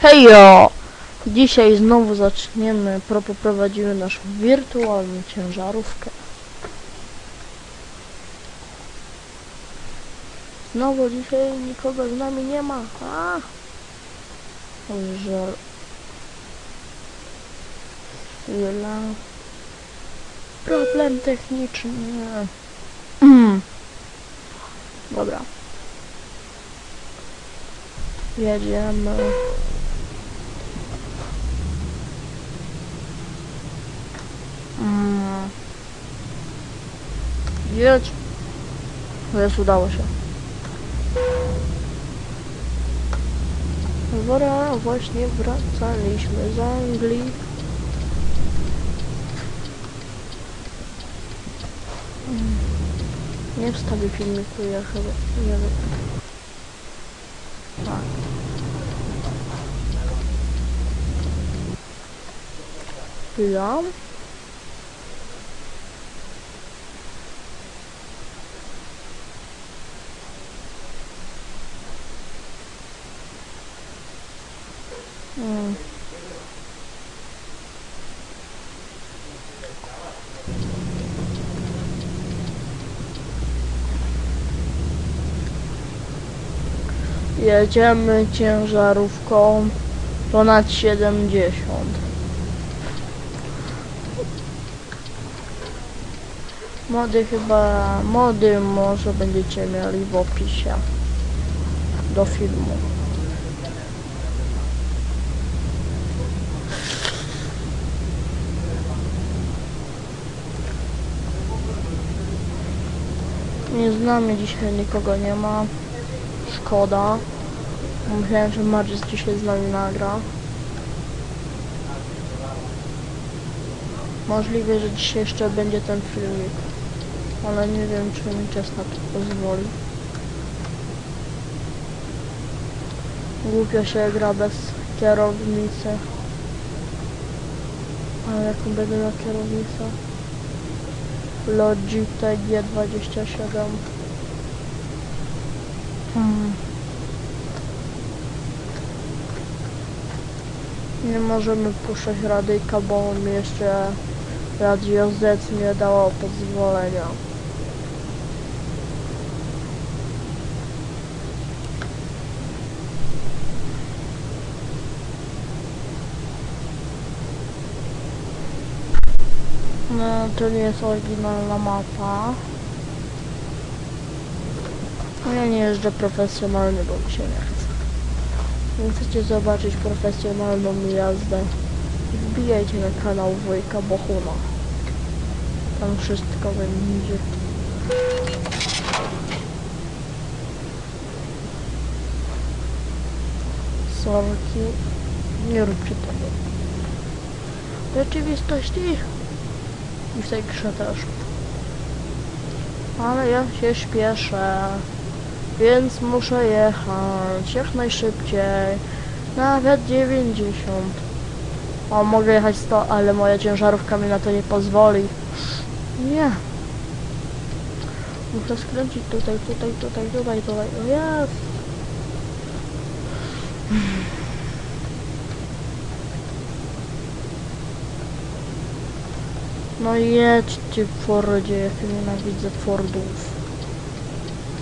Hejo! Dzisiaj znowu zaczniemy, pro poprowadzimy naszą wirtualną ciężarówkę. Znowu dzisiaj nikogo z nami nie ma. A! Żal. Chwila. Problem techniczny. Mm. Dobra. Jedziemy. Mm. Jedź. Jest, udało się. Dobra, właśnie wracaliśmy z Anglii. Mm. Nie wstawię filmiku, ja chyba nie wiem. Tak. Chwila. Mm. Jedziemy ciężarówką ponad 70. Mody chyba, mody może będziecie mieli w opisie do filmu. Nie z nami dzisiaj nikogo nie ma. Szkoda. Myślałem, że Margis dzisiaj z nami nagra. Możliwe, że dzisiaj jeszcze będzie ten filmik. Ale nie wiem, czy mi czas na to pozwoli. Głupio się gra bez kierownicy. Ale jaką będę miał kierownicę? Logitech G27 hmm. Nie możemy puszczać radyjka, bo jeszcze Radio Z nie dało pozwolenia. No, to nie jest oryginalna mapa. No ja nie jeżdżę profesjonalnie, bo mi się nie chce. Chcecie zobaczyć profesjonalną jazdę, wbijajcie na kanał Wojka Bohuna. Tam wszystko będzie. Sorki. Nie róbcie tego. W rzeczywistości i w tej grze też. Ale ja się śpieszę, więc muszę jechać jak najszybciej, nawet 90. O, mogę jechać 100, ale moja ciężarówka mi na to nie pozwoli. Nie. Muszę skręcić tutaj, tutaj, tutaj, tutaj, tutaj. O jest. No jedźcie Fordzie, jak nienawidzę Fordów.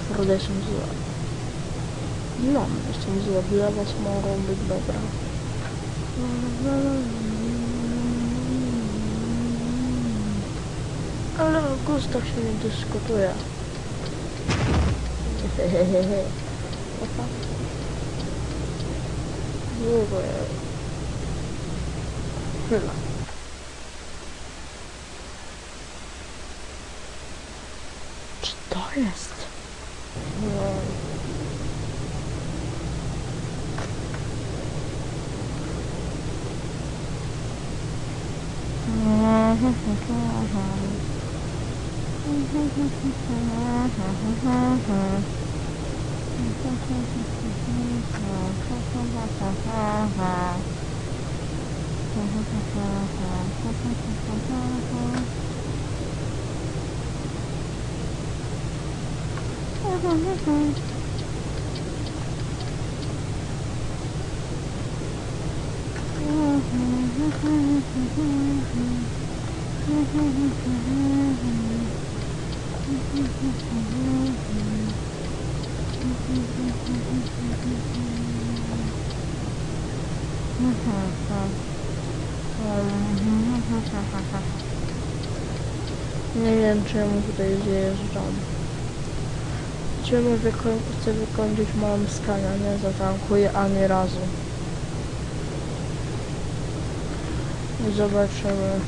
Fordy są złe. One są złe, was mogą być dobre. Ale o gustach się nie dyskutuje. Hehehe. Opa. Długo ja... Czy to jest? Mm-hmm. Nie wiem czemu tutaj zjeżdżam. Chcemy wyko- chcę wykończyć moją skanę, nie zatankuję ani razu. Zobaczymy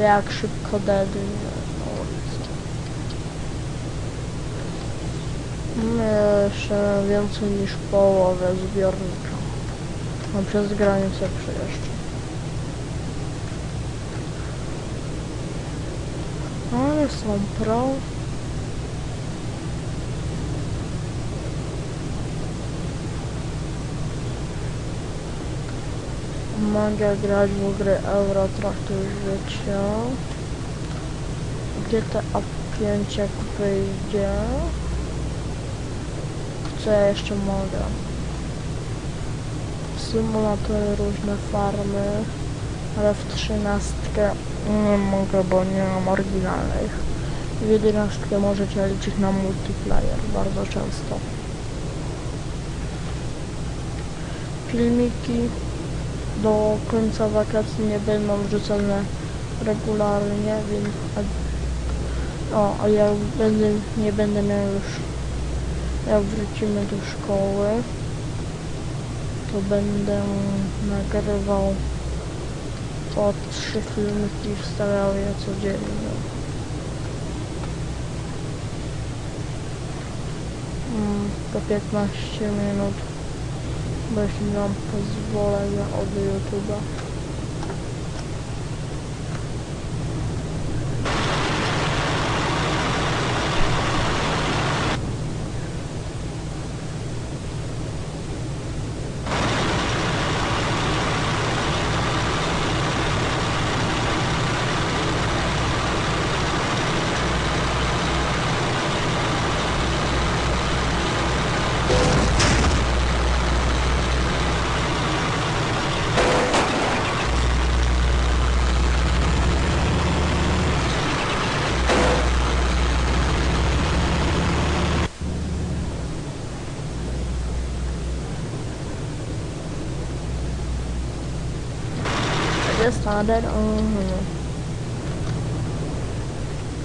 jak szybko dedy jeszcze więcej niż połowę zbiornika. A przez granicę przejeżdżam. Ale są pro. Mogę grać w gry Euro Traktor Życia. GTA 5 jak wyjdzie. Co ja jeszcze mogę? Symulatory różne farmy. Ale w trzynastkę nie mogę, bo nie mam oryginalnych. W jedenastkę możecie liczyć na multiplayer bardzo często. Filmiki do końca wakacji nie będą wrzucone regularnie, więc... O, a ja będę, nie będę miał już... Jak wrócimy do szkoły, to będę nagrywał po trzy filmiki wstawiał je codziennie. Mm, po 15 minut, bo jeśli mam pozwolenia od YouTube'a. Just started on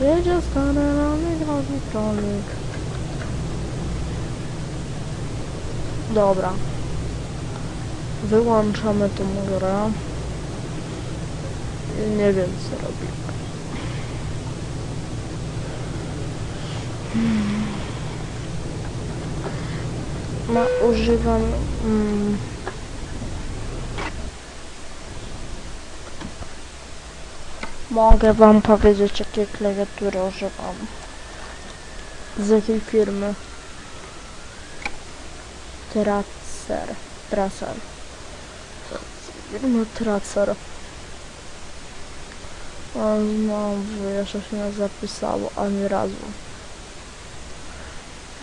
We just started on the hydraulic. Dobra. Wyłączamy tą grę. Nie wiem co. Hmm. No, używam... Mm, Mogę wam powiedzieć jakie klawiatury używam. Z jakiej firmy? Tracer. Tracer. Firma Tracer. A znowu jeszcze się nie zapisało ani razu.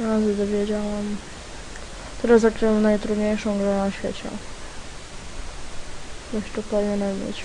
Razy dowiedziałam. Teraz zagrałem najtrudniejszą grę na świecie. Jeszcze powinienem mieć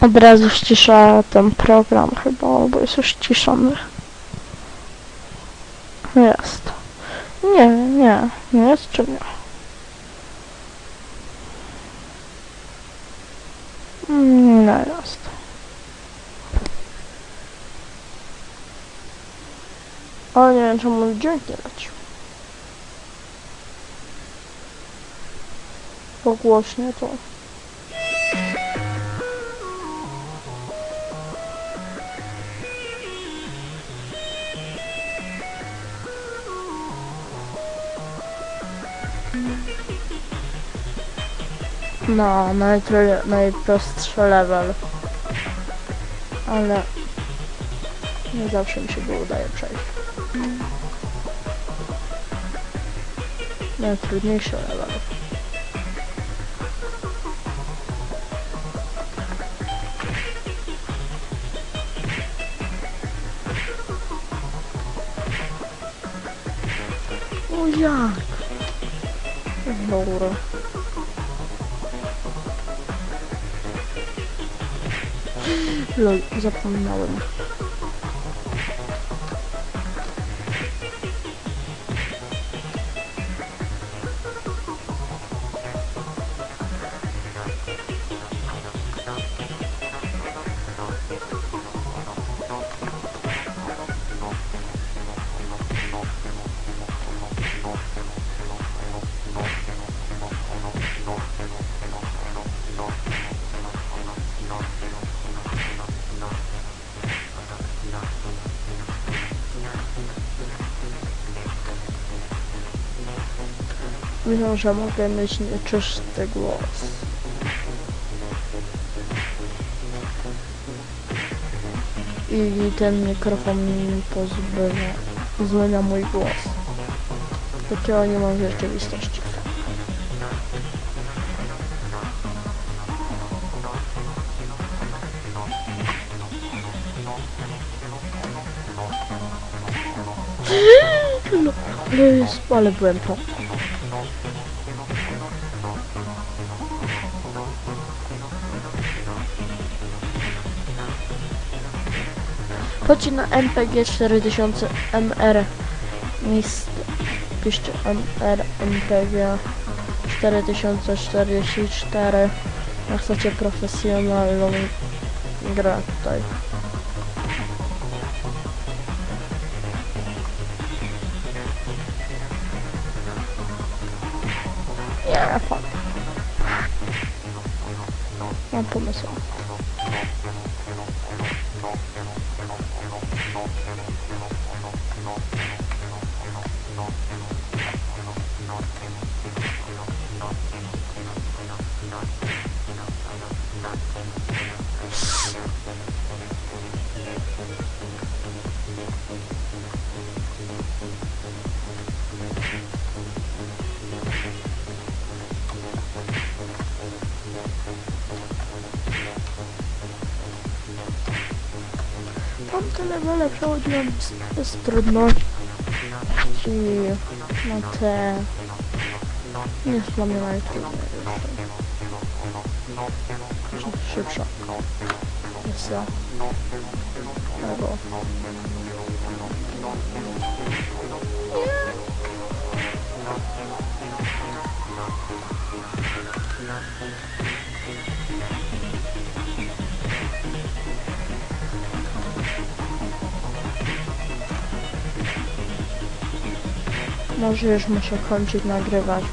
Od razu ścisza ten program chyba, albo jest już ściszony. Jest. Nie, nie, nie jest czy nie? Nie jest. Ale nie wiem czemu dźwięk nie leci. Pogłośnie to. No, najtro- najprostszy level. Ale nie zawsze mi się go udaje przejść. Najtrudniejszy level. O jak? Dobra. Lol, zapomniałem. Myślę, że mogę mieć nieczysty głos. I ten mikrofon mi pozbywa, zmienia mój głos. Takiego nie mam w rzeczywistości. No, ale, jest, ale byłem to. Chodźcie na MPG 4000 MR. Miejsce. Piszcie MR MPG 4044. Jak chcecie profesjonalną grę tutaj. Tamte levele przechodziłem bez, bez trudności. Na te... Nie jest dla najtrudniejsze. Szybsza. Jest ja. Albo... Może już muszę kończyć nagrywać.